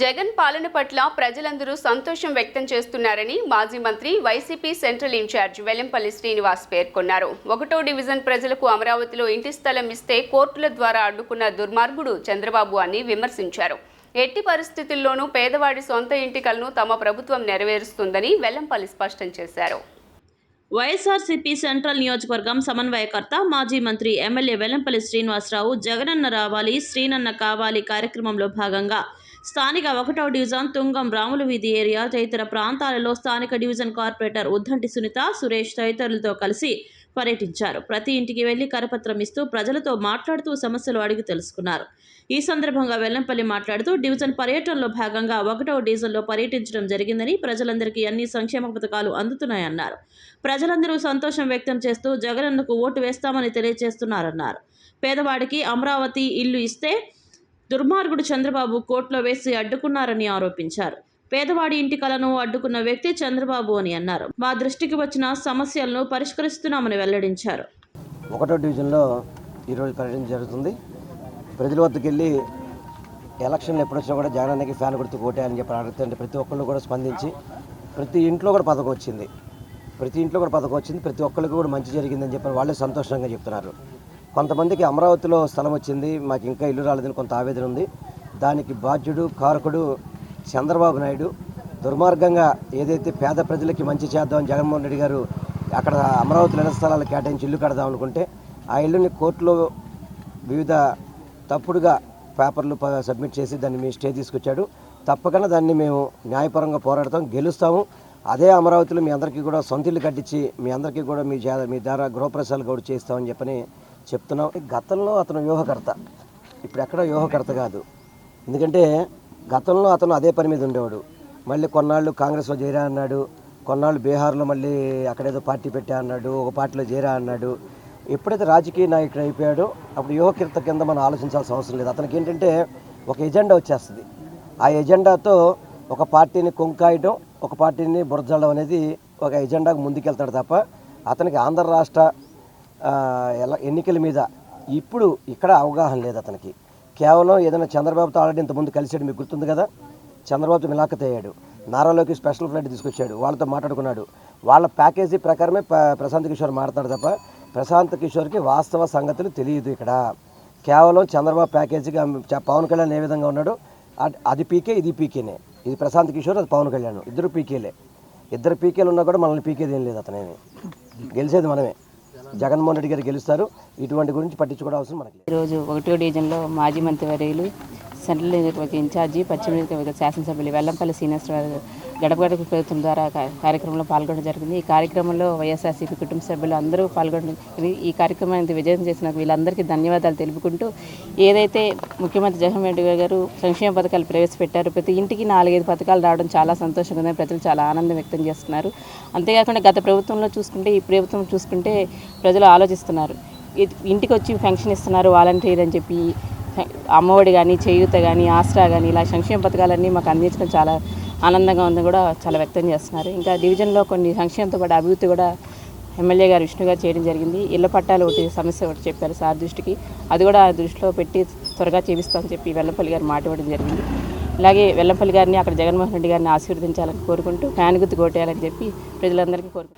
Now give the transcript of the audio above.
జగన్ పాలన పట్ల ప్రజలందరూ సంతోషం వ్యక్తం చేస్తున్నారని మాజీ మంత్రి YCP central incharge Vellampalli Srinivas పేర్కొన్నారు. ఒకటో డివిజన్ ప్రజలకు అమరావతిలో ఇంటి స్థలం ఇస్తే కోర్టుల ద్వారా అడ్డుకున్న దుర్మార్గుడు చంద్రబాబు అని విమర్శించారు. ఎట్టి పరిస్థితుల్లోనూ పేదవాడి సొంత ఇంటికలను తమ ప్రభుత్వం నెరవేరుస్తుందని వెల్లంపల్లి స్పష్టం చేశారు. వైఎస్ఆర్సీపీ సెంట్రల్ నియోజకవర్గం సమన్వయకర్త మాజీ మంత్రి ఎమ్మెల్యే వెల్లంపల్లి శ్రీనివాసరావు జగనన్న రావాలి శ్రీనన్న కావాలి కార్యక్రమంలో భాగంగా స్థానిక ఒకటో డివిజన్ తుంగం రాముల వీధి ఏరియా తదితర ప్రాంతాలలో స్థానిక డివిజన్ కార్పొరేటర్ ఉద్దంటి సునీత సురేష్ తదితరులతో కలిసి పర్యటించారు. ప్రతి ఇంటికి వెళ్ళి కరపత్రం ఇస్తూ ప్రజలతో మాట్లాడుతూ సమస్యలు అడిగి తెలుసుకున్నారు. ఈ సందర్భంగా వెల్లంపల్లి మాట్లాడుతూ డివిజన్ పర్యటనలో భాగంగా ఒకటవ డివిజన్లో పర్యటించడం జరిగిందని ప్రజలందరికీ అన్ని సంక్షేమ పథకాలు అందుతున్నాయన్నారు. ప్రజలందరూ సంతోషం వ్యక్తం చేస్తూ జగనన్నకు ఓటు వేస్తామని తెలియజేస్తున్నారన్నారు. పేదవాడికి అమరావతి ఇల్లు ఇస్తే దుర్మార్గుడు చంద్రబాబు కోర్టులో వేసి అడ్డుకున్నారని ఆరోపించారు. పేదవాడి ఇంటి కలను అడ్డుకున్న వ్యక్తి చంద్రబాబు అని అన్నారు. మా దృష్టికి వచ్చిన సమస్యలను పరిష్కరిస్తున్నామని వెల్లడించారు. ఒకటో డివిజన్లో ఈరోజు పర్యటన జరుగుతుంది. ప్రజల వద్దకు వెళ్ళి ఎలక్షన్లు ఎప్పుడు వచ్చినా కూడా జగనానికి ఫ్యాన్ గుర్తు కోటే చెప్పి అడుగుతుంటే ప్రతి ఒక్కళ్ళు కూడా స్పందించి ప్రతి ఇంట్లో కూడా పథకం వచ్చింది. ప్రతి ఇంట్లో కూడా పథకం వచ్చింది. ప్రతి ఒక్కరికి కూడా మంచి జరిగిందని చెప్పి వాళ్ళే సంతోషంగా చెప్తున్నారు. కొంతమందికి అమరావతిలో స్థలం వచ్చింది మాకు ఇంకా ఇల్లు రాలేదని కొంత ఆవేదన ఉంది. దానికి బాధ్యుడు కారకుడు చంద్రబాబు నాయుడు. దుర్మార్గంగా ఏదైతే పేద ప్రజలకి మంచి చేద్దామని జగన్మోహన్ రెడ్డి గారు అక్కడ అమరావతిలో ఇళ్ళ స్థలాలు కేటాయించి ఇల్లు కడదాం అనుకుంటే ఆ ఇల్లుని కోర్టులో వివిధ తప్పుడుగా పేపర్లు సబ్మిట్ చేసి దాన్ని మీ స్టే తీసుకొచ్చాడు. తప్పకుండా దాన్ని మేము న్యాయపరంగా పోరాడతాం గెలుస్తాము. అదే అమరావతిలో మీ అందరికీ కూడా సొంత ఇల్లు కట్టించి మీ అందరికీ కూడా మీ మీ ద్వారా గృహప్రసాలు కూడా చేస్తామని చెప్పని చెప్తున్నాం గతంలో అతను వ్యూహకర్త. ఇప్పుడు ఎక్కడ వ్యూహకర్త కాదు. ఎందుకంటే గతంలో అతను అదే పని మీద ఉండేవాడు. మళ్ళీ కొన్నాళ్ళు కాంగ్రెస్లో చేరా అన్నాడు. కొన్నాళ్ళు బీహార్లో మళ్ళీ అక్కడేదో పార్టీ పెట్టా అన్నాడు. ఒక పార్టీలో చేరా అన్నాడు. ఎప్పుడైతే రాజకీయ నాయకుడు అయిపోయాడో అప్పుడు యువకీర్త కింద మనం ఆలోచించాల్సిన అవసరం లేదు. అతనికి ఏంటంటే ఒక ఎజెండా వచ్చేస్తుంది. ఆ ఎజెండాతో ఒక పార్టీని కొంకాయడం ఒక పార్టీని బురజల్లడం అనేది ఒక ఎజెండాకు ముందుకెళ్తాడు తప్ప అతనికి ఆంధ్ర రాష్ట్ర ఎలా ఎన్నికల మీద ఇప్పుడు ఇక్కడ అవగాహన లేదు అతనికి. కేవలం ఏదైనా చంద్రబాబుతో ఆల్రెడీ ఇంతకుముందు కలిసాడు మీకు గుర్తుంది కదా? చంద్రబాబుతో మిలాఖత్ అయ్యాడు నారాలోకి స్పెషల్ ఫ్లైట్ తీసుకొచ్చాడు వాళ్ళతో మాట్లాడుకున్నాడు. వాళ్ళ ప్యాకేజీ ప్రకారమే ప్రశాంత్ కిషోర్ మాట్లాడు తప్ప ప్రశాంత్ కిషోర్కి వాస్తవ సంగతులు తెలియదు ఇక్కడ. కేవలం చంద్రబాబు ప్యాకేజీకి పవన్ కళ్యాణ్ ఏ విధంగా ఉన్నాడో? అది పీకే ఇది పీకేనే. ఇది ప్రశాంత్ కిషోర్ అది పవన్ కళ్యాణ్. ఇద్దరు పీకేలే. ఇద్దరు పీకేలు ఉన్నా కూడా మనల్ని పీకేది ఏం లేదు అతనేమి. గెలిచేది మనమే. జగన్మోహన్ రెడ్డి గారు గెలుస్తారు. ఇటువంటి గురించి పట్టించుకోవడం అవసరం మనకి ఈరోజు ఒకటో డివిజన్లో మాజీ మంత్రివర్యులు సెంట్రల్ నియోజకవర్గ ఇన్ఛార్జి పశ్చిమ నియోజకవర్గ శాసనసభ్యులు వెల్లంపల్లి శ్రీనివాసరావు గడప గడప ప్రభుత్వం ద్వారా కార్యక్రమంలో పాల్గొనడం జరిగింది. ఈ కార్యక్రమంలో వైఎస్ఆర్సీపీ కుటుంబ సభ్యులు అందరూ పాల్గొనడం ఈ కార్యక్రమాన్ని విజయం చేసిన వీళ్ళందరికీ ధన్యవాదాలు తెలుపుకుంటూ ఏదైతే ముఖ్యమంత్రి జగన్మోహన్ రెడ్డి గారు సంక్షేమ పథకాలు ప్రవేశపెట్టారు ప్రతి ఇంటికి నాలుగైదు పథకాలు రావడం చాలా సంతోషంగా ఉందని ప్రజలు చాలా ఆనందం వ్యక్తం చేస్తున్నారు. అంతేకాకుండా గత ప్రభుత్వంలో చూసుకుంటే ఈ ప్రభుత్వం చూసుకుంటే ప్రజలు ఆలోచిస్తున్నారు. ఇంటికి వచ్చి పెన్షన్ ఇస్తున్నారు వాలంటీర్ అని చెప్పి అమ్మఒడి కానీ చేయూత కానీ ఆసరా కానీ ఇలా సంక్షేమ పథకాలన్నీ మాకు అందించడం చాలా ఆనందంగా ఉందని కూడా చాలా వ్యక్తం చేస్తున్నారు. ఇంకా డివిజన్లో కొన్ని సంక్షేమంతో పాటు అభివృద్ధి కూడా ఎమ్మెల్యే గారు విష్ణు గారు చేయడం జరిగింది. ఇళ్ళ పట్టాలు ఒకటి సమస్య ఒకటి చెప్పారు సార్ దృష్టికి. అది కూడా దృష్టిలో పెట్టి త్వరగా చేపిస్తామని చెప్పి వెల్లంపల్లి గారు మాట ఇవ్వడం జరిగింది. అలాగే వెల్లంపల్లి గారిని అక్కడ జగన్మోహన్ రెడ్డి గారిని ఆశీర్వదించాలని కోరుకుంటూ ఫ్యాన్ గుర్తు కొట్టేయాలని చెప్పి ప్రజలందరికీ కోరుకుంటున్నాను